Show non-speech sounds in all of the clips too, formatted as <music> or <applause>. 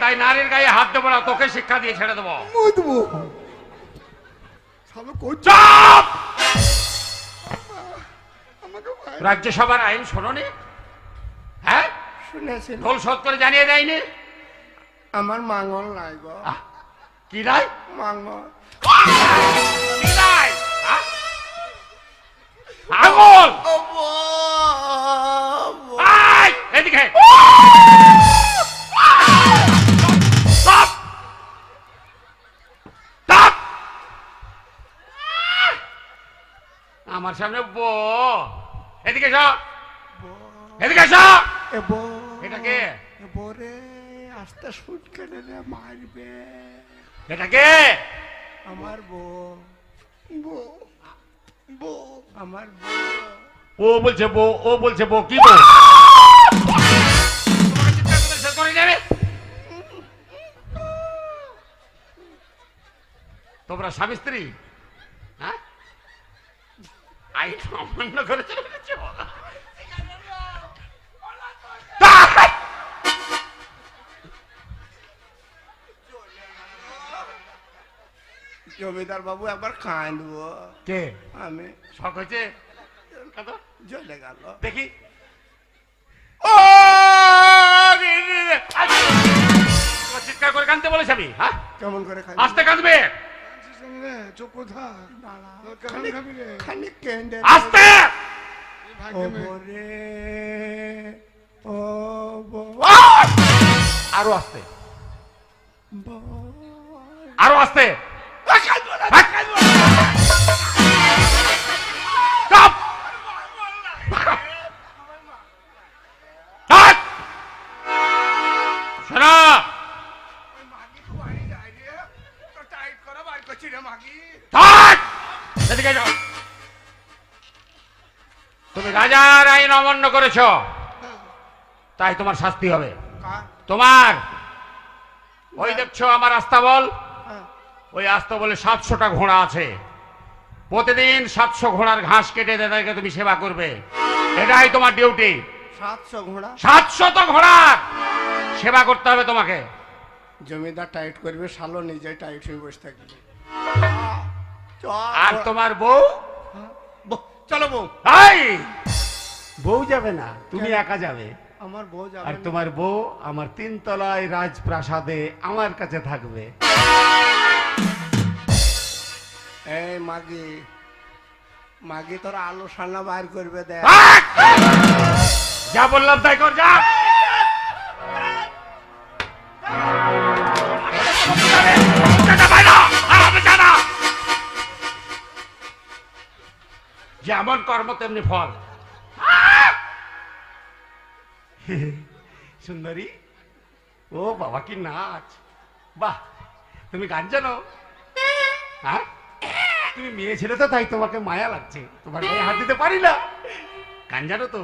তাই নারীর গায়ে হাত দেবো না তোকে শিক্ষা দিয়ে ছেড়ে দেবো। মুদবো চুপ! রাজ্যসভার আইন শোনোনি? হ্যাঁ? শুনেছেন ঢোল শোধ করে জানিয়ে দেয়নি? আমার মাঙ্গল নাই গো। কি রায়? মাঙ্গল কি রায়? হ্যাঁ? আঙুল এদিকে আমার সামনে বো। এদিকে এসো। এদিকে এসো। এটা কে? বরে আস্তে শুট কেটে মারবে। এটা কে আমার বউ বউ বউ আমার বউ ও বলছে বো ও বলছে বো কি বো? তোমাকে শেষ করে যাবে তোমরা স্বামী স্ত্রী? আইন অমান্য করে চলে গেছো। জমিদার বাবু একবার কাঁদবো কে? আমি। শখ হয়েছে? কাঁদো। গেল। দেখি। ও! চিৎকার করে কাঁদতে বলেছে আমি হ্যাঁ? কেমন করে আস্তে কাঁদবে? চোখ কোথা কেমন খাবি রে খানিক কেন্দ্রে আস্তে ও বরে ও বউ আরও আস্তে বউ আরও আস্তে রাজার আইন অমান্য করেছ তাই তোমার শাস্তি হবে। তোমার। ওই দেখছ আমার আস্তাবল হ্যাঁ। ওই আস্তাবলে সাতশোটা ঘোড়া আছে। প্রতিদিন সাতশো ঘোড়ার ঘাস কেটে তাদেরকে তুমি সেবা করবে। এটাই তোমার ডিউটি সাতশো ঘোড়া? সাতশত ঘোড়ার! সেবা করতে হবে তোমাকে। জমিদার টাইট করবে শালো নিজে টাইট হয়ে বসে থাকবে। আর তোমার বউ? বউ, চলো বউ। বউ যাবে না তুমি একা যাবে। আমার বউ যাবে আর তোমার বউ আমার তিনতলায় রাজপ্রাসাদে আমার কাছে থাকবে। এই মাগি মাগি তোর আলো সান্না বাইর করবে দেখ। যা বললাম তাই কর যা। যেমন কর্ম তেমনি ফল। সুন্দরী ও বাবা কি নাচ। বাহ তুমি গান জানো? হ্যাঁ? তুমি মেয়ে ছেলে তো তাই তোমাকে মায়া লাগছে। তোমার গায়ে হাত দিতে পারি না। গান জানো তো?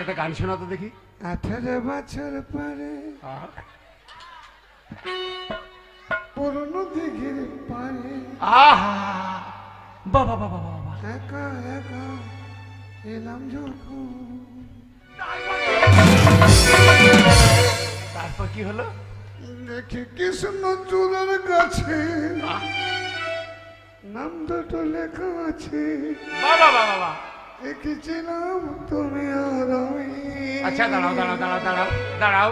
একটা গান শোনা তো দেখি। আঠারো বছর পরে। পুরনো দিঘির পারে আহা। বাবা বাবা বাবা একা একা এলাম যখন তারপর কি হলো? দেখি কৃষ্ণ চূড়ার কাছে নাম দুটো লেখা আছে। বাবা বাবা বাবা। দেখেছিলাম তুমি আর আমি। আচ্ছা দাঁড়াও দাঁড়াও দাঁড়াও দাঁড়াও দাঁড়াও।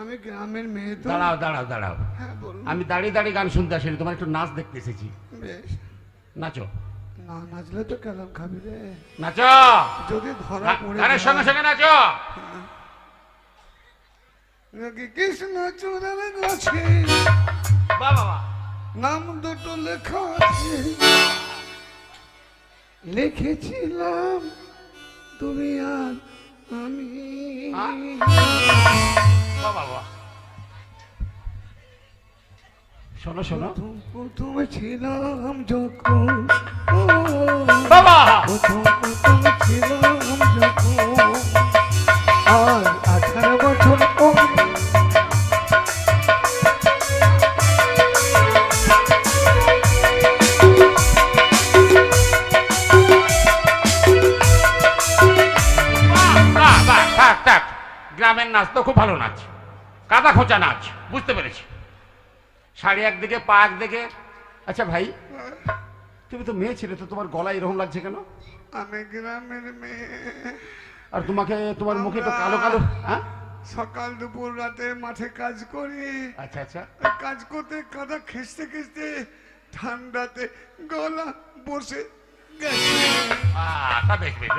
আমি গ্রামের মেয়ে দাঁড়াও দাঁড়াও দাঁড়াও। হ্যাঁ আমি দাঁড়িয়ে দাঁড়িয়ে গান শুনতে আসিনি তোমার একটু নাচ দেখতে এসেছি। বেশ। নাচো। না নাচলে তো কেলাম খাবি রে। নাচো। যদি ধরা পড়ে গানের সঙ্গে সঙ্গে নাচো। দেখি কৃষ্ণ চূড়ার কাছে বাবা নাম দুটো লেখা আছে। লিখেছিলাম তুমি আর আমি। হ্যাঁ? বাবা শোনো শোনো। প্রথম ছিলাম যখন বাবা প্রথম প্রথম ছিলাম যখন আর আঠারো বছর গ্রামের নাচ তো খুব ভালো নাচ। কাদা খোঁচা নাচ বুঝতে পেরেছি। শাড়ি একদিকে পা একদিকে। আচ্ছা ভাই তুমি তো মেয়ে ছিলে তো তোমার গলা এরকম লাগছে কেন? আমি গ্রামের মেয়ে। আর তোমাকে তোমার মুখে তো কালো কালো হ্যাঁ? সকাল দুপুর রাতে মাঠে কাজ করি। আচ্ছা আচ্ছা। কাজ করতে কাদা খেসতে খেসতে ঠান্ডাতে গলা বসে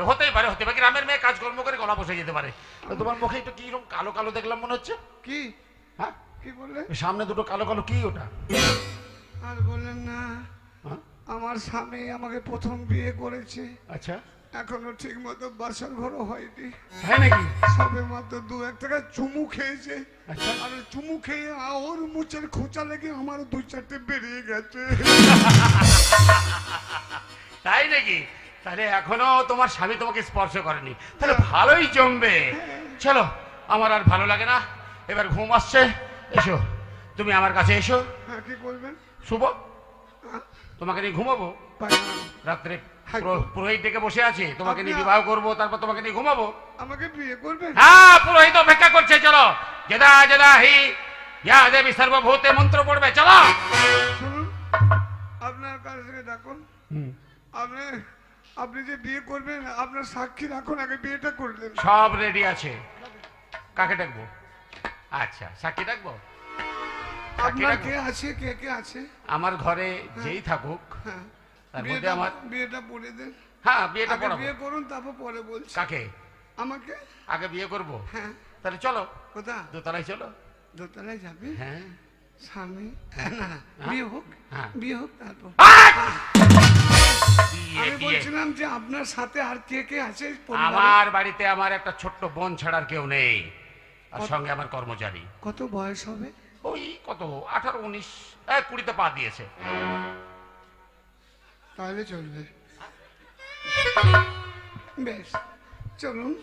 হতেই পারে হতে পারে। গ্রামের মেয়ে কাজকর্ম করে গলা বসে যেতে পারে। তো তোমার মুখে একটু কীরকম কালো কালো দেখলাম মনে হচ্ছে? কি? হ্যাঁ? কি বললে সামনে দুটো কালো কালো কি ওটা? আর বললেন না হ্যাঁ? আমার স্বামী আমাকে প্রথম বিয়ে করেছে। আচ্ছা। এখনও ঠিক মতো বাসার ঘরও হয়নি। হ্যাঁ নাকি? সবে মাত্র দু এক টাকা চুমু খেয়েছে। আচ্ছা। আর চুমু খেয়ে ওর মুচের খোঁচা লেগে আমার দুই চারটে বেরিয়ে গেছে। তাই নাকি? তাহলে এখনও তোমার স্বামী তোমাকে স্পর্শ করেনি। তাহলে ভালোই জমবে। চলো আমার আর ভালো লাগে না। এবার ঘুম আসছে। এসো। তুমি আমার কাছে এসো। হ্যাঁ কি করবেন শুভ। তোমাকে নিয়ে ঘুমাবো। রাত্রে হ্যাঁ। পুরোহিত ডেকে বসে আছে। তোমাকে নিয়ে বিবাহ করব তারপর তোমাকে নিয়ে ঘুমাবো। আমাকে বিয়ে করবেন? হ্যাঁ পুরোহিত অপেক্ষা করছে চলো। যেদা যেদা হি। ইয়া দেবী সর্বভূতে মন্ত্র পড়বে চলো। আপনার কাছ থেকে ডাকুন আপনি আপনি যে বিয়ে করবেন আপনার সাক্ষী রাখুন আগে বিয়েটা করলেন সব রেডি আছে। কাকে ডাকবো আচ্ছা সাক্ষী আপনার কে আছে কে কে আছে? আমার ঘরে যেই থাকুক হ্যাঁ। তার মধ্যে বিয়েটা আমার বিয়েটা পড়ে দেন। হ্যাঁ বিয়েটা বিয়ে করুন তারপর পরে বলছি। কাকে? আমাকে? আগে বিয়ে করব? হ্যাঁ। তাহলে চলো। কোথা দোতলায় চলো। দোতলায় যাবে? হ্যাঁ। স্বামী? না না বিয়ে হোক। হ্যাঁ। বিয়ে হোক তারপর। বিয়ে, আমি বলছিলাম যে আপনার সাথে আর কে কে আছে? আমার বাড়িতে আমার একটা ছোট্ট বোন ছাড়ার কেউ নেই। আর সঙ্গে আমার কর্মচারী। কত বয়স হবে? ওই কত? আঠারো উনিশ এক কুড়িতে পা দিয়েছে। তাহলে চলবে। বেশ চলুন।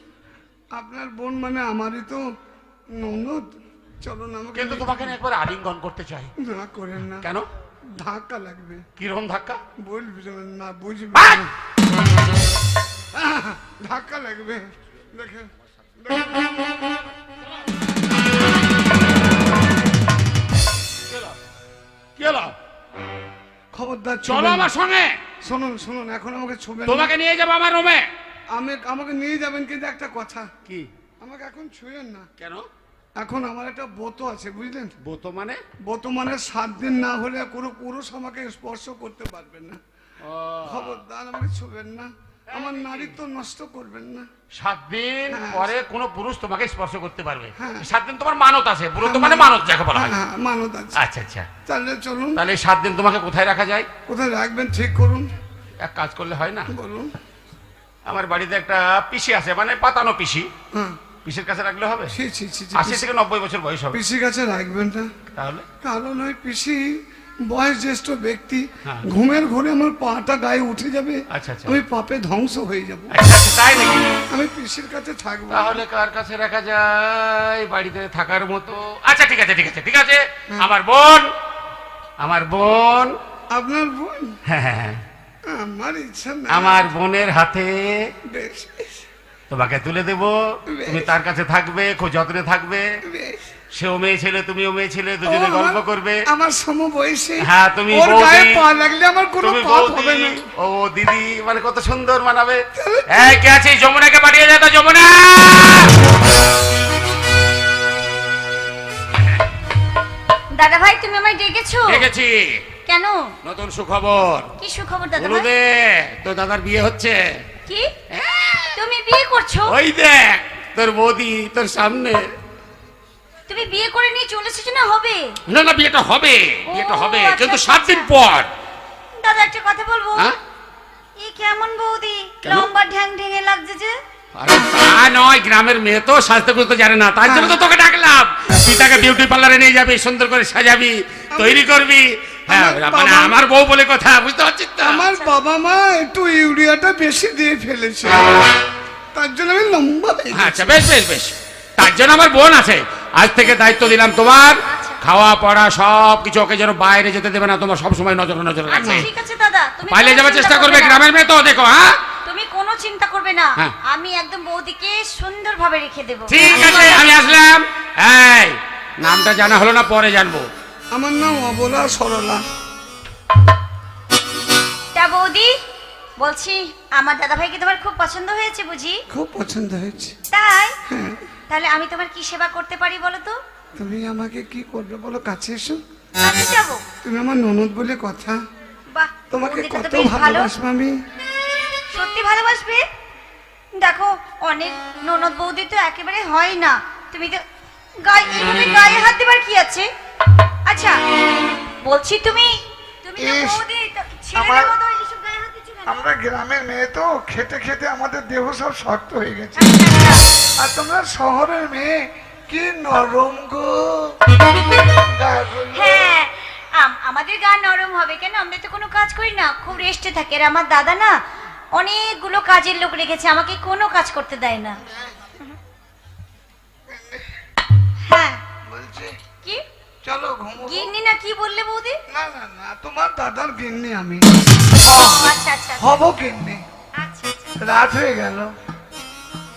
আপনার বোন মানে আমারই তো ননদ। চলুন আমাকে কিন্তু তোমাকে একবার আলিঙ্গন করতে চাই। না করেন না। কেন? ধাক্কা লাগবে। কীরকম ধাক্কা? বলবেন না। আহ, ধাক্কা লাগবে। দেখেন। কি হলো খবরদার চলো আমার সঙ্গে। শুনুন শুনুন এখন আমাকে ছুবেন। তোমাকে নিয়ে যাব আমার রুমে। আমি আমাকে নিয়ে যাবেন কিন্তু একটা কথা। কি? আমাকে এখন ছুঁয়েন না। কেন? এখন আমার একটা বোতো আছে বুঝলেন? বোতো মানে? বোতো মানে সাত দিন না হলে কোনো পুরুষ আমাকে স্পর্শ করতে পারবেন না। খবরদার আমাকে ছুবেন না। আমার নারীত্ব নষ্ট করবেন না। সাত দিন হ্যাঁ। পরে কোনো পুরুষ তোমাকে স্পর্শ করতে পারবে। হ্যাঁ। সাত দিন তোমার মানত আছে ব্রত মানে মানত যাকে বলা হয়। হ্যাঁ মানত আছে। আচ্ছা আচ্ছা। তাহলে চলুন। তাহলে সাত দিন তোমাকে কোথায় রাখা যায়? কোথায় রাখবেন ঠিক করুন। এক কাজ করলে হয় না? বলুন। আমার বাড়িতে একটা পিসি আছে মানে পাতানো পিসি। হ্যাঁ। পিসির কাছে রাখলে হবে? আশি থেকে নব্বই বছর বয়স হবে। পিসি কাছে রাখবেন না। তাহলে? কারণ ওই পিসি বয়স জ্যেষ্ঠ ব্যক্তি হ্যাঁ। ঘুমের ঘরে আমার পাটা গায়ে উঠে যাবে আচ্ছা, আচ্ছা। আমি পাপে ধ্বংস হয়ে যাব। আচ্ছা, আচ্ছা, তাই নাকি? আমি পিসির কাছে থাকব। তাহলে কার কাছে রাখা যায়? বাড়িতে থাকার মতো। আচ্ছা ঠিক আছে ঠিক আছে ঠিক আছে। আমার বোন আমার বোন। আপনার বোন? হ্যাঁ হ্যাঁ, হ্যাঁ। আমার ইচ্ছা না। আমার বোনের হাতে তোমাকে তুলে দেব। তুমি তার কাছে থাকবে খুব যত্নে থাকবে। সেও মেয়ে ছেলে তুমিও মেয়ে ছেলে দুজনে গল্প করবে। আমার সম বয়সী হ্যাঁ, তুমি ওর গায়ে পা লাগলে আমার কোনো পাপ হবে না। ও দিদি মানে কত সুন্দর মানাবে। এই কে আছে যমুনাকে পাঠিয়ে দে তো যমুনা! দাদা ভাই তুমি আমায় ডেকেছো? দেখেছি কেন? নতুন সুখবর। কি সুখবর দাদা ভাই বলুদে তোর দাদার বিয়ে হচ্ছে। কি? তুমি বিয়ে করছ? ওই দেখ তোর বৌদি তোর সামনে। তুমি বিয়ে করে নিয়ে চলে এসেছ না হবে? না না বিয়েটা হবে বিয়েটা হবে আচ্ছা, কিন্তু আচ্ছা, সাত দিন আচ্ছা। পর। দাদা একটা কথা বলব? হ্যাঁ? এই কেমন বৌদি? লম্বা ঢ্যাং ঢেঙে লাগছে যে। আরে তা নয় গ্রামের মেয়ে তো সাজতে বুঝতে জানে না। তার জন্য তো তোকে ডাকলাম। তুই তাকে বিউটি পার্লারে নিয়ে যাবি সুন্দর করে সাজাবি তৈরি করবি। হ্যাঁ আমার মানে আমার বউ বলে কথা বুঝতে পারছিস তো? আমার বাবা মা একটু ইউরিয়াটা বেশি দিয়ে ফেলেছে। তার জন্য আমি লম্বা হয়ে আচ্ছা বেশ বেশ বেশ। তার জন্য আমার বোন আছে। আজ থেকে দায়িত্ব দিলাম তোমার। খাওয়া পড়া সব কিছু ওকে যেন বাইরে যেতে দেবে না তোমার সবসময় নজর নজর আচ্ছা রাখবে। ঠিক আছে দাদা তুমি পালিয়ে যাওয়ার চেষ্টা করবে গ্রামের মেয়ে তো দেখো হ্যাঁ? তুমি কোনো চিন্তা করবে না হ্যাঁ। আমি একদম বৌদিকে সুন্দরভাবে রেখে দেবো। ঠিক আছে আমি আসলাম। এই নামটা জানা হলো না পরে জানব। আমার নাম অবলা সরলা। তা বৌদি বলছি আমার দাদা ভাইকে তোমার খুব পছন্দ হয়েছে বুঝি? খুব পছন্দ হয়েছে। তাই? হ্যাঁ। তাহলে আমি তোমার কি সেবা করতে পারি বলো তো? তুমি আমাকে কি করবে বলো? কাছে এসো। কাছে যাব? তুমি আমার ননদ বলে কথা। বাহ তোমাকে কত ভালোবাসবো আমি। সত্যি ভালোবাসবে? দেখো অনেক ননদ বৌদি তো একেবারে হয় না। তুমি তো গায়ে এইভাবে গায়ে হাত দেবার কি আছে? আচ্ছা বলছি তুমি তুমি তো বৌদি ছেলেদের মতো আমরা গ্রামের মেয়ে তো খেতে খেতে আমাদের দেহ সব শক্ত হয়ে গেছে। আর তোমরা শহরের মেয়ে, কি নরম গো। হ্যাঁ আম- আমাদের গা নরম হবে কেন? আমরা তো কোনো কাজ করি না। খুব রেস্টে থাকে। আর আমার দাদা না, অনেকগুলো কাজের লোক রেখেছে, আমাকে কোনো কাজ করতে দেয় না। গিন্নি না কি বললে বৌদি? না না না তোমার দাদার গিন্নি আমি। আচ্ছা আচ্ছা হব গিন্নি। আচ্ছা আচ্ছা। রাত হয়ে গেল।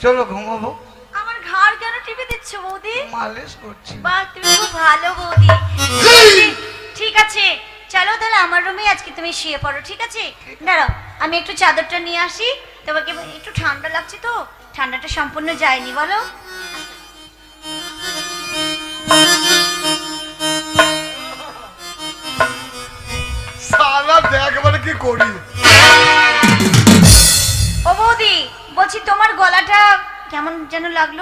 চলো ঘুমাবো। আমার ঘাড় কেন টিপে দিচ্ছ বৌদি? মালিশ করছি। বাহ তুমি খুব ভালো বৌদি। ঠিক আছে চলো তাহলে আমার রুমে আজকে তুমি শুয়ে পড়ো ঠিক আছে। দাঁড়াও আমি একটু চাদরটা নিয়ে আসি। তোমাকে একটু ঠান্ডা লাগছে তো? ঠান্ডাটা সম্পূর্ণ যায়নি বলো। দেখ বলে কি করি? ও বৌদি বলছি তোমার গলাটা কেমন যেন লাগল?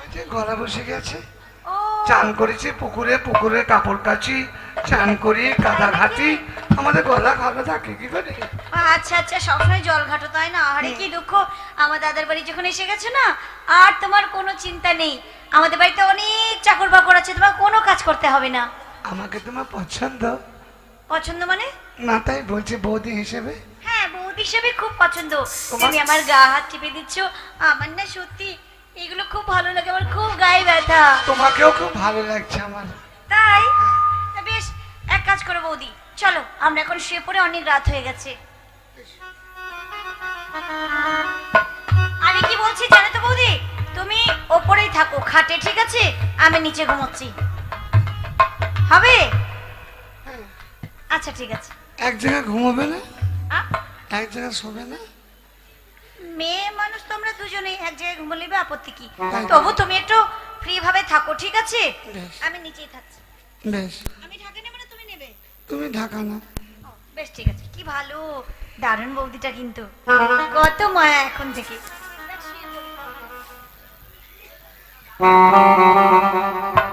ওই যে গলা বসে গেছে। ও। চান করেছি পুকুরে পুকুরে কাপড় কাচি চান করি কাদা ঘাটি। আমাদের গলা ভালো থাকে কি করে? আচ্ছা আচ্ছা সবসময় জল ঘাটো তাই না? আরে কি দুঃখ। আমার দাদার বাড়ি যখন এসে গেছো না আর তোমার কোনো চিন্তা নেই। আমাদের বাড়িতে অনেক চাকর বাকর আছে তোমার কোনো কাজ করতে হবে না। আমাকে তোমার পছন্দ। পছন্দ মানে? না তাই বলছি বৌদি হিসেবে? হ্যাঁ বৌদি হিসেবে খুব পছন্দ। তুমি আমার গা হাত দিচ্ছ। আমার না সত্যি এগুলো খুব ভালো লাগে। আমার খুব গায়ে ব্যথা। তোমাকেও খুব ভালো লাগছে আমার। তাই? বেশ এক কাজ করো বৌদি। চলো আমরা এখন শুয়ে পড়ে অনেক রাত হয়ে গেছে। আমি কি বলছি জানো তো বৌদি? তুমি ওপরেই থাকো খাটে ঠিক আছে? আমি নিচে ঘুমোচ্ছি। হবে? আচ্ছা ঠিক আছে। এক জায়গায় ঘুমোবে না? এক জায়গায় শোবে না? মেয়ে মানুষ তো আমরা দুজনেই এক জায়গায় ঘুমো নেবে আপত্তি কি? তবু তুমি একটু ফ্রি ভাবে থাকো ঠিক আছে? আমি নিচেই থাকছি। বেশ। আমি ঢাকা নেব না তুমি নেবে? তুমি ঢাকা না বেশ ঠিক আছে। কি ভালো। দারুণ বৌদিটা কিন্তু। কত মায়া এখন থেকে। সারা <laughs> <laughs>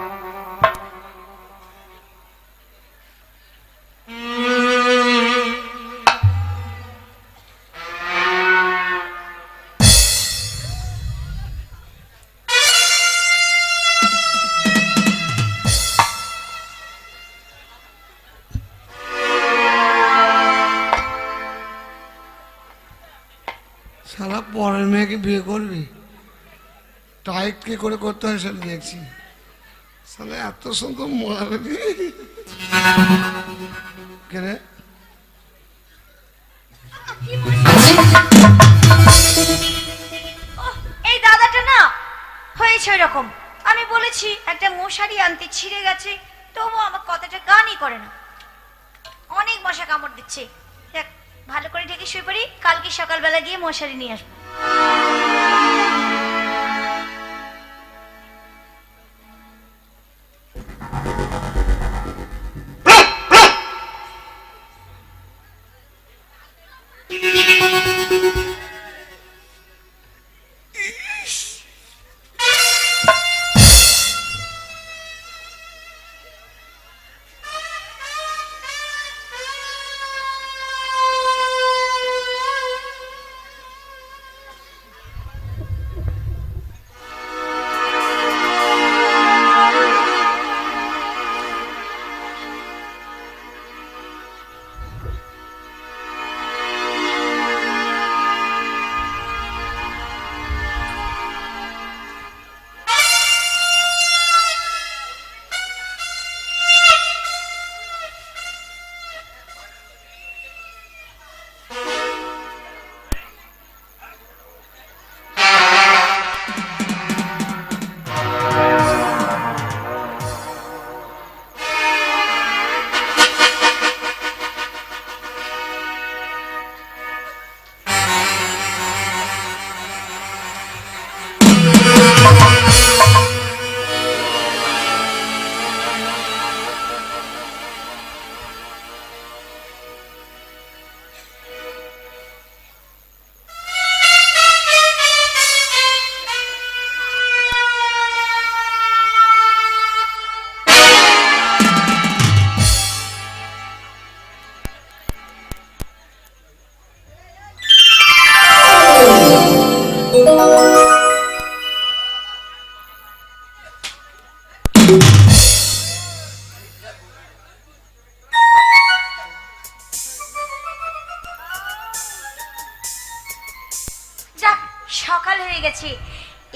কি করে করতে হয় সেটা দেখছি সালা এত সুন্দর মারবি কে রে? ওহ, এই দাদাটা না হয়েছে এরকম আমি বলেছি একটা মশারি আনতে ছিঁড়ে গেছে তবু আমার কথাটা গানই করে না। অনেক মশা কামড় দিচ্ছে। দেখ ভালো করে ঢেকে শুয়ে পড়ি কালকে সকালবেলা গিয়ে মশারি নিয়ে আসব।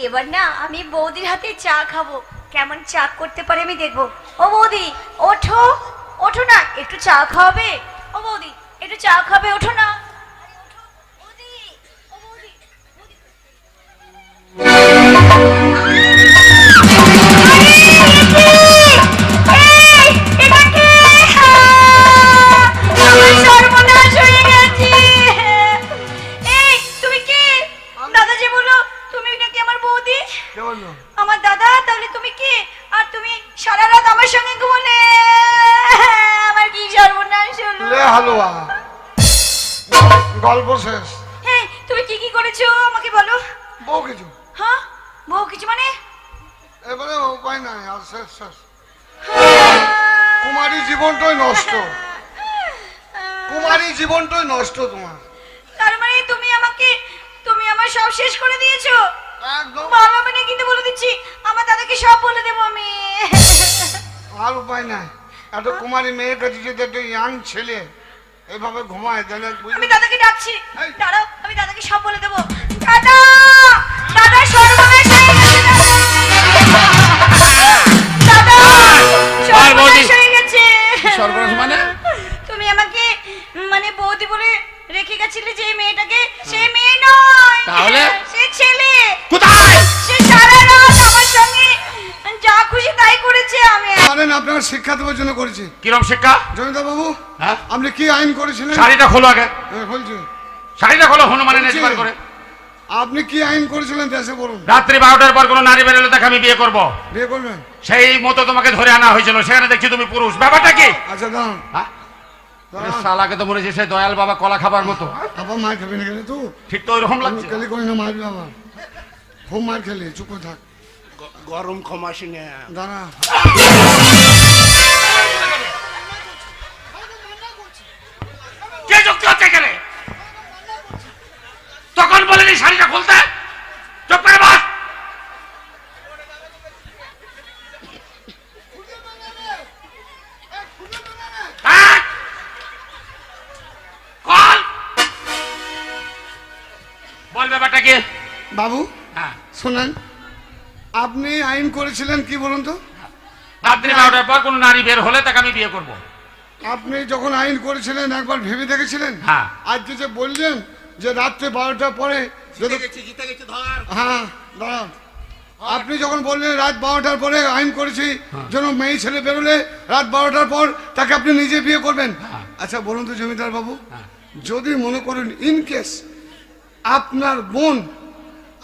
এবার না আমি বৌদির হাতে চা খাব। কেমন চা করতে পারে আমি দেখব। ও বৌদি, ওঠো। ওঠো না, একটু চা খাওয়াবে? ও বৌদি, একটু চা খাবে, ওঠো না। সব বলে দেবো আমি। আর উপায় নাই। এত কুমারী মেয়ের কাছে যদি একটা ইয়াং ছেলে এভাবে ঘুমায় তাহলে আমি দাদাকে ডাকছি। দাঁড়াও আমি দাদাকে সব বলে দেবো। দাদা! দাদা সর্বনাশ হয়ে গেছে দাদা। দাদা সর্বনাশ হয়ে গেছে। সর্বনাশ মানে? তুমি আমাকে মানে বৌদি বলে রেখে গেছিলে যে মেয়েটাকে। সে মেয়ে নয়। তাহলে? সে ছেলে। কোথায়? সে যা খুশি তাই করেছে আমি। জানেন আপনার শিক্ষা দেওয়ার জন্য করেছি। কিরম শিক্ষা? জমিদার বাবু হ্যাঁ? আপনি কি আইন করেছিলেন? শাড়িটা খোলো আগে। হ্যাঁ, বলছি। শাড়িটা খোলো হনুমানের। নেজবার করে। আপনি কি আইন করেছিলেন দেশে বলুন। রাত্রি বারোটার পর কোনো নারী বেরোলে তাকে আমি বিয়ে করব। বিয়ে করবেন? সেই মতো তোমাকে ধরে আনা হয়েছিল। সেখানে দেখছি তুমি পুরুষ। ব্যাপারটা কি? আচ্ছা দাঁড়ান। হ্যাঁ? শালাকে তো মনে হচ্ছে সেই দয়াল বাবা কলা খাবার মতো। আবার মার খাবি না খেলে তুই? ঠিক তো ওইরকম লাগছে। খেলি করি না মারবি আবার খুব মার খেলি চুপ করে থাক। গরম ক্ষমাসি না দাঁড়া। কে যুক্তি হচ্ছে এখানে? তখন বলেনি শাড়িটা খুলতে। চুপ করে বস। থাক। বল ব্যাপারটা কি? বাবু হ্যাঁ। শোনেন। আপনি আইন করেছিলেন কি বলুন তো? রাত্রি বারোটার পর কোনো নারী বের হলে তাকে আমি বিয়ে করব। আপনি যখন আইন করেছিলেন একবার ভেবে দেখেছিলেন? হ্যাঁ। আজকে যে বললেন যে রাত্রে বারোটার পরে হ্যাঁ দাঁড়ান। আপনি যখন বললেন রাত বারোটার পরে আইন করেছি যেন মেয়ে ছেলে বেরোলে রাত বারোটার পর তাকে আপনি নিজে বিয়ে করবেন। হ্যাঁ। আচ্ছা বলুন তো জমিদার বাবু হ্যাঁ। যদি মনে করেন ইন কেস আপনার বোন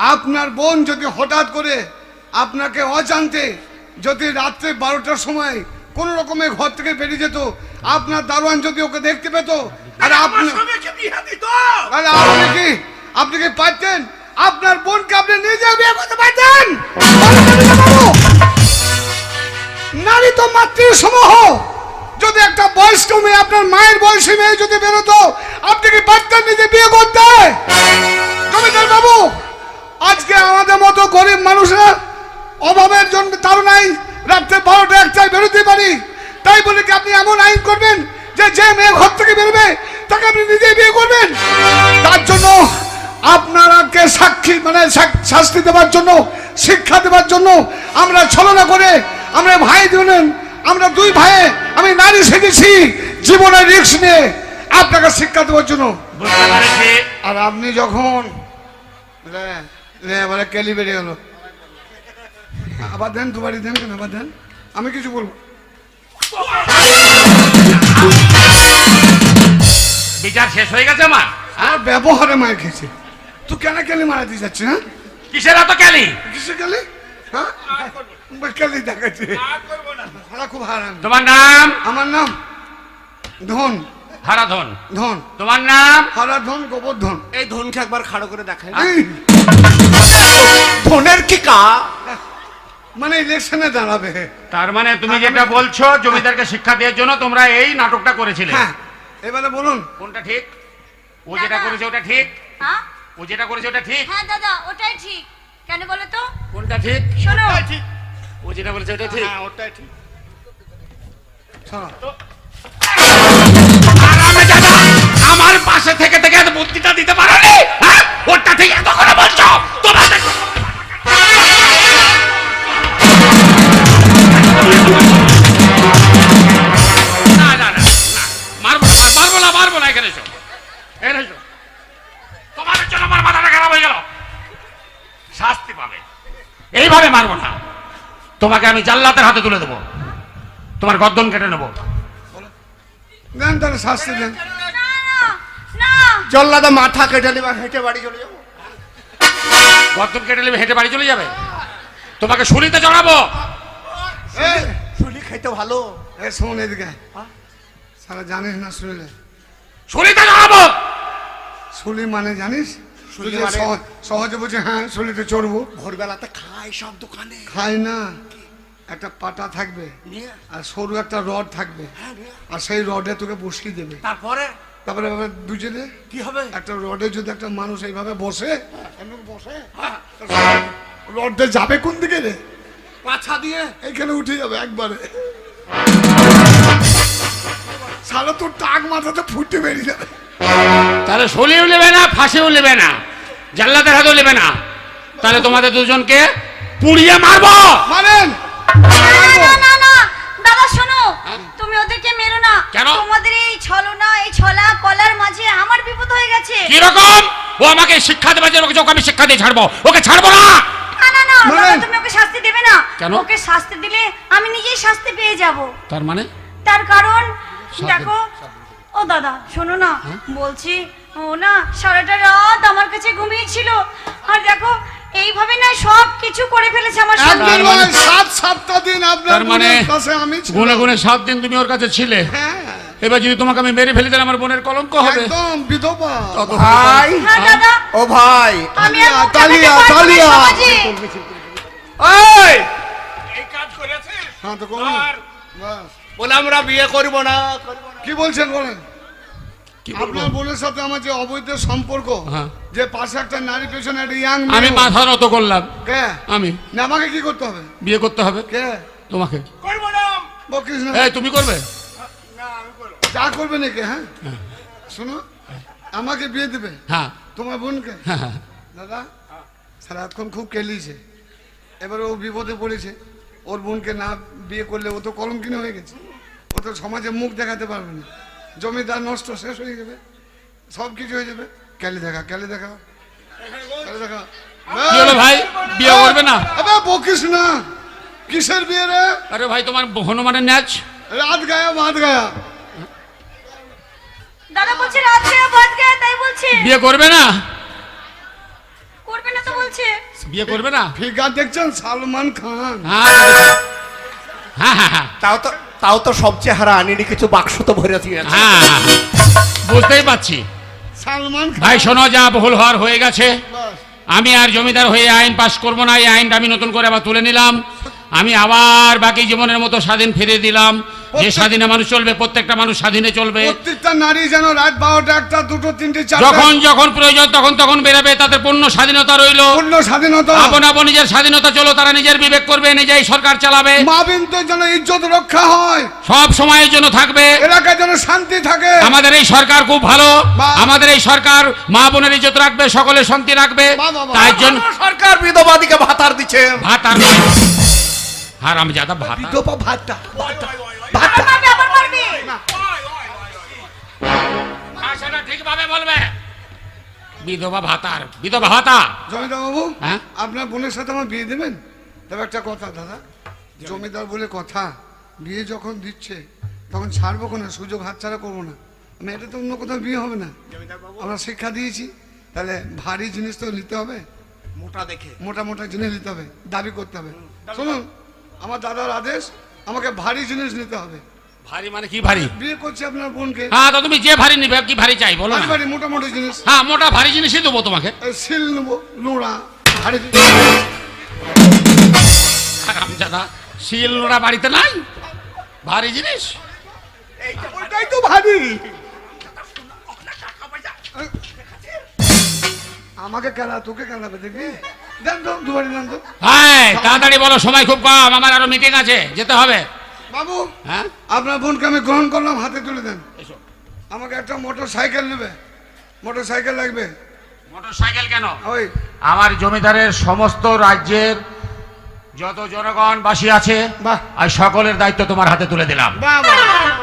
আপনার বোন যদি হঠাৎ করে আপনাকে অজান্তে যদি রাত্রে বারোটার সময় কোন রকমের ঘর থেকে বেরিয়ে যেত আপনার দারোয়ান যদি ওকে দেখতে পেত আর আপনি আপনি কি আপনি কি পারতেন? আপনার বোনকে আপনি নিজে বিয়ে করতে পারতেন? নারী তো মাতৃ সমূহ যদি একটা বয়স্ক মেয়ে আপনার মায়ের বয়সী মেয়ে যদি বেরোতো আপনি কি পারতেন নিজে বিয়ে করতে? জমিদার বাবু আজকে আমাদের মতো গরিব মানুষরা অভাবের জন্য তার নাই। রাত্রে বারোটা একটায় বেরোতে পারি। তাই বলে কি আপনি এমন আইন করবেন যে যে মেয়ে ঘর থেকে বেরোবে তাকে আপনি নিজে বিয়ে করবেন? তার জন্য আপনারাকে সাক্ষী মানে শাস্তি দেওয়ার জন্য শিক্ষা দেওয়ার জন্য আমরা ছলনা করে আমরা ভাই দুলেন আমরা দুই ভাইয়ে আমি নারী সেজেছি জীবনের রিস্ক নিয়ে আপনাকে শিক্ষা দেওয়ার জন্য। আর আপনি যখন এবারে কেলি বেরিয়ে গেল আবার দেন দুবারই দেন কেন? আবার দেন। আমি কিছু বলব। বিচার শেষ হয়ে গেছে আমার হ্যাঁ? আর ব্যবহারে মার খেয়েছে। তুই কেন কেলি দিয়ে যাচ্ছে হ্যাঁ? কিসের এত ক্যালি কিসে কেলি? হ্যাঁ? কেলি দেখাচ্ছে। ভাড়া খুব হারান তোমার নাম? আমার নাম ধন। হারাধন ধন। তোমার নাম? হারা ধন গোবর ধন। এই ধনকে একবার খাড়ো করে দেখায় এই, ধনের কি কা মানে ইলেকশনে দাঁড়াবে। তার মানে তুমি যেটা বলছো জমিদারকে শিক্ষা দেওয়ার জন্য তোমরা এই নাটকটা করেছিলে। হ্যাঁ এবারে বলুন। কোনটা ঠিক? ও যেটা করেছে ওটা ঠিক? হ্যাঁ? ও যেটা করেছে ওটা ঠিক? হ্যাঁ দাদা ওটাই ঠিক। কেন বলো তো? কোনটা ঠিক? শোনো। ঠিক। ও যেটা বলেছে ওটা ঠিক? হ্যাঁ ওটাই ঠিক। শোনো। আরামে দাদা আমার পাশে থেকে থেকে বুদ্ধিটা দিতে পারো হ্যাঁ? ওটা ঠিক এত করে বলছো। তোমাদের তোমাদের জন্য আমার মাথাটা খারাপ হয়ে গেল। শাস্তি পাবে। এইভাবে মারবো না। তোমাকে আমি জাল্লাতের হাতে তুলে দেবো। তোমার গর্দন কেটে নেব। দেন তাহলে শাস্তি দেন। না না না জল্লাদা মাথা কেটে নেবা হেঁটে বাড়ি চলে যাব। গর্দন কেটে নেবে হেঁটে বাড়ি চলে যাবে? তোমাকে শুনিতে জানাব এই, চুলি খাইতে ভালো। এ শোন এদিকে। সারা জানিস না শুনলে। শুনিতে জানাব শুলি মানে জানিস শুলি সহজে বলছে হ্যাঁ শুলিতে চড়বো। ভোরবেলাতে খাই সব দোকানে। খাই না। একটা পাটা থাকবে আর সরু একটা রড থাকবে। হ্যাঁ আর সেই রডে তোকে বসিয়ে দেবে। তারপরে? তারপরে আবার দুজনে? কি হবে? একটা রডে যদি একটা মানুষ এইভাবে বসে এমন বসে। রডটা যাবে কোন দিকে রে? পাছা দিয়ে। এইখানে উঠে যাবে একবারে। সারা তোর টাক মাথাতে ফুটে বেরিয়ে যাবে। তাহলে শুলিও নেবে না ফাঁসিও নেবে না জাল্লাতের হাতেও নেবে না। তাহলে তোমাদের দুজনকে পুড়িয়ে মারবো। মারেন। না না না দাদা শোনো তুমি ওদেরকে মেরো না। কেন? তোমাদের এই ছলনা এই ছলা কলার মাঝে আমার বিপদ হয়ে গেছে। কীরকম ও আমাকে শিক্ষা দেবে যে ওকে আমি শিক্ষা দিয়ে ছাড়বো। ওকে ছাড়বো না! না না না তুমি ওকে শাস্তি দেবে না। কেন? ওকে শাস্তি দিলে আমি নিজেই শাস্তি পেয়ে যাব। তার মানে? তার কারণ দেখো ও দাদা শোনো না বলছি ও না সারাটা রাত আমার কাছে ঘুমিয়েছিল। আর দেখো এইভাবে না সব কিছু করে ফেলেছে আমার সঙ্গে মানে- সাত সাতটা দিন আপনার মানে আমি ছিলাম। গুনে গুনে সাত দিন তুমি ওর কাছে ছিলে? হ্যাঁ। এবার যদি তোমাকে আমি মেরে ফেলি তাহলে আমার বোনের কলঙ্ক হবে। একদম বিধবা। ভাই। হ্যাঁ দাদা। ও ভাই। মুখ তালিয়া, তালিয়া। এই! কাজ করেছে হ্যাঁ তো আর বাস। বলে আমরা বিয়ে করব না। করব কি বলছেন বলেন আপনার বোনের সাথে আমার যে অবৈধ সম্পর্ক হ্যাঁ। যে পাশে একটা নারী পেছনে একটা ইয়াং আমি মাথা নত করলাম। কে? আমি। না আমাকে কি করতে হবে? বিয়ে করতে হবে? কে? তোমাকে। করব না। এই তুমি করবে? না আমি করব। চা করবে নাকি হ্যাঁ? শোনো আমাকে বিয়ে দেবে? হ্যাঁ। তোমার বোনকে? হ্যাঁ, হ্যাঁ। দাদা সারাক্ষণ খুব কেলিয়েছে। এবার ও বিপদে পড়েছে। ওর বোনকে না বিয়ে করলে ও তো কলঙ্কিনী হয়ে গেছে। ও তো সমাজে মুখ দেখাতে পারবে না। জমিদার নষ্ট শেষ হয়ে যাবে। সব কিছু হয়ে যাবে। ক্যালি দেখা ক্যালি দেখা। ক্যালি দেখা। ভাই? বিয়ে করবে না? বকিস না। কিসের বিয়ে রে? আরে ভাই তোমার হনুমানের ন্যাচ রাত গায়া ভাত গায়া। দাদা বলছে রাত গয়া ভাত গয়া তাই বলছে। বিয়ে করবে না? করবে না তো বলছে। বিয়ে করবে না? ফিগার দেখছেন সালমান খান। হ্যাঁ। হ্যাঁ হ্যাঁ হ্যাঁ। তাও তো তাও তো সব চেহারা আনিনি কিছু বাক্স তো ভরে দিয়েছে হ্যাঁ বুঝতেই পারছি। সালমান ভাই শোনো যা বহুল হওয়ার হয়ে গেছে। আমি আর জমিদার হয়ে আইন পাশ করব না এই আইনটা আমি নতুন করে আবার তুলে নিলাম। আমি আবার বাকি জীবনের মতো স্বাধীন ফিরে দিলাম। যে স্বাধীনে মানুষ চলবে প্রত্যেকটা মানুষ স্বাধীনে চলবে। প্রত্যেকটা নারী যেন রাত বারোটা একটা দুটো তিনটে যখন যখন প্রয়োজন তখন তখন বেরোবে তাদের পূর্ণ স্বাধীনতা রইল। পূর্ণ স্বাধীনতা। আপন আপন নিজের স্বাধীনতা চলো তারা নিজের বিবেক করবে নিজেই সরকার চালাবে। মা বিনতে যেন ইজ্জত রক্ষা হয়। সব সময়ের জন্য থাকবে। এলাকায় যেন শান্তি থাকে। আমাদের এই সরকার খুব ভালো। আমাদের এই সরকার মা বোনের ইজ্জত রাখবে সকলে শান্তি রাখবে। তাই জন্য সরকার বিধবাদিকে ভাতার দিচ্ছে। ভাতার আর আমি যাদা ভাত। বিধবা ভাতা আবার মারবে আবার মারবে সেটা ঠিকভাবে বলবে। বিধবা ভাতার বিধবা ভাতা। জমিদার বাবু হ্যাঁ? আপনার বোনের সাথে আমার বিয়ে দেবেন? তবে একটা কথা দাদা জমিদার বলে কথা বিয়ে যখন দিচ্ছে তখন ছাড়বো কোনো? সুযোগ হাতছাড়া করব না। আমি এটা তো অন্য কোথাও বিয়ে হবে না। আমরা শিক্ষা দিয়েছি তাহলে ভারী জিনিস তো নিতে হবে। মোটা দেখে। মোটা মোটা জিনিস নিতে হবে দাবি করতে হবে। শুনুন আমার দাদার আদেশ আমাকে ভারী জিনিস নিতে হবে। ভারী মানে কি ভারী? বিয়ে করছি আপনার বোনকে। হ্যাঁ তো তুমি যে ভারী নিবে কি ভারী চাই বলো না। ভারী মোটা মোটা জিনিস। হ্যাঁ মোটা ভারী জিনিসই দেবো তোমাকে। শিল নেব নোড়া ভারী দাদা শিল নোড়া বাড়িতে নাই? ভারী জিনিস? ওইটাই তো ভারী। আমাকে খেলা তোকে খেলাবে দেখবি? দেন তো দুবারি দেন তো। হ্যাঁ তাড়াতাড়ি বলো সময় খুব কম আমার আরও মিটিং আছে যেতে হবে। বাবু হ্যাঁ? আপনার বোনকে আমি গ্রহণ করলাম হাতে তুলে দেন। এসো। আমাকে একটা মোটর সাইকেল নেবে। মোটর সাইকেল লাগবে। মোটর সাইকেল কেন? ওই। আমার জমিদারের সমস্ত রাজ্যের যত জনগণ বাসী আছে বাহ। আর সকলের দায়িত্ব তোমার হাতে তুলে দিলাম।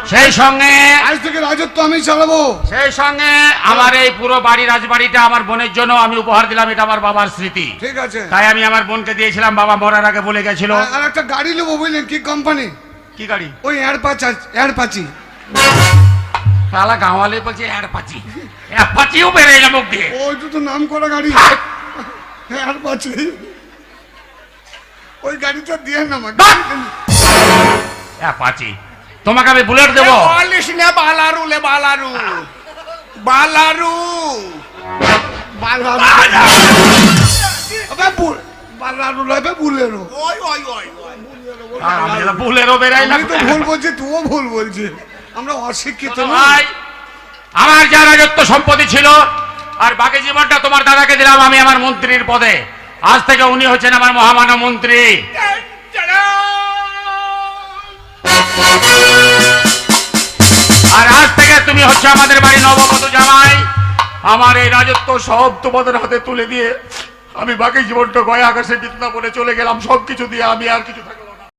সেই সঙ্গে আজ থেকে রাজত্ব আমি চালাবো। সেই সঙ্গে আমার এই পুরো বাড়ি রাজবাড়িটা আমার বোনের জন্য আমি উপহার দিলাম এটা আমার বাবার স্মৃতি। ঠিক আছে। তাই আমি আমার বোনকে দিয়েছিলাম বাবা মরার আগে বলে গেছিল। আর- একটা গাড়ি নেব বুঝলেন কি কোম্পানি কি গাড়ি? ওই এয়ার পাচা এয়ার পাচি শালা গাঁওয়ালে বলছে অ্যাডপাচি অ্যাডপাচিও বেড়ে গেল মুখ দিয়ে। ওই তো নাম করা গাড়ি এয়ার পাচি ওই গাড়িটা দিয়ে না বাহ! অ্যাপাচি তোমাকে আমি বুলেট দেবো। বলিস না বালারু লে বালারু। বালারু। আবে বুল বালারু লবে বুলেরো। ওই না। তো ভুল বলছি তুইও ভুল বলছিস। আমরা অশিক্ষিত শোনো না ভাই আমার যা রাজত্ব সম্পত্তি ছিল আর বাকি জীবনটা তোমার দাদাকে দিলাম আমি আমার মন্ত্রীর পদে। আজ থেকে উনি হচ্ছেন আমার মহামান্য মন্ত্রী। আর আজ থেকে তুমি হচ্ছে আমাদের বাড়ি নবগত জামাই। আমার এই রাজত্ব সব তোমাদের হাতে তুলে দিয়ে আমি বাকি জীবনটা গয়া আকাশে বিদ্যা বলে চলে গেলাম সব কিছু দিয়ে আমি আর কিছু থাকব